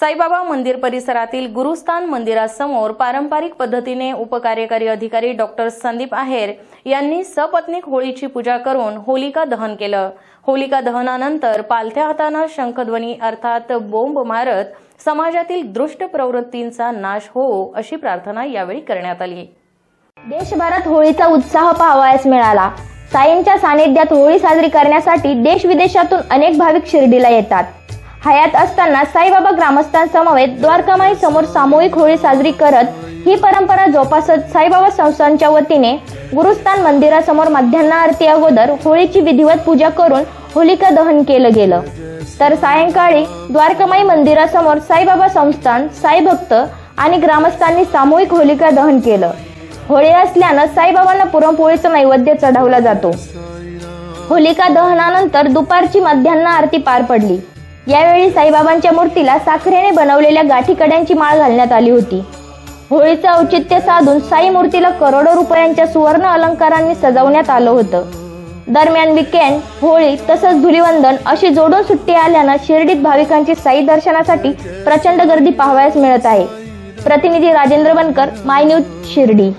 साईबाबा मंदिर परिसरातील गुरुस्थान मंदिरासमोर पारंपरिक पद्धतीने उपकार्यकारी अधिकारी डॉक्टर संदीप आहेर यांनी सपत्नीक होळीची पूजा करून होलिका दहन केलं. होलिका दहनानंतर पालथ्या हातानं शंखध्वनी अर्थात बोंब मारत समाजातील दृष्ट प्रवृत्तींचा नाश हो अशी प्रार्थना यावेळी करण्यात आली. देशभरात होळीचा उत्साह पाहावयास मिळाला. साईंच्या सानिध्यात होळी साजरी करण्यासाठी देश विदेशातून अनेक भाविक शिर्डीला येतात. हयात असताना साईबाबा ग्रामस्थांसमवेत द्वारकामाई समोर सामूहिक होळी साजरी करत ही परंपरा जोपासत साईबाबा संस्थांच्या वतीने गुरुस्थान मंदिरासमोर मध्यान्ह आरती अगोदर होळीची विधिवत पूजा करून होलिका दहन केलं गेलं. तर सायंकाळी द्वारकामाई मंदिरासमोर साईबाबा संस्थान साई भक्त आणि ग्रामस्थांनी सामूहिक होलिका दहन केलं. होळी असल्यानं साईबाबांना पुरणपोळीचा नैवेद्य चढवला जातो. होलिका दहनानंतर दुपारची मध्यान्ह आरती पार पडली. यावेळी साईबाबांच्या मूर्तीला साखरेने बनवलेल्या गाठी कड्यांची माळ घालण्यात आली होती. होळीचं औचित्य साधून साई मूर्तीला करोडो रुपयांच्या सुवर्ण अलंकारांनी सजवण्यात आलं होतं. दरम्यान विकेंड होळी तसंच धुलिवंदन अशी जोडून सुट्टी आल्यानं शिर्डीत भाविकांची साई दर्शनासाठी प्रचंड गर्दी पाहावयास मिळत आहे. प्रतिनिधी राजेंद्र बनकर माय न्यूज शिर्डी.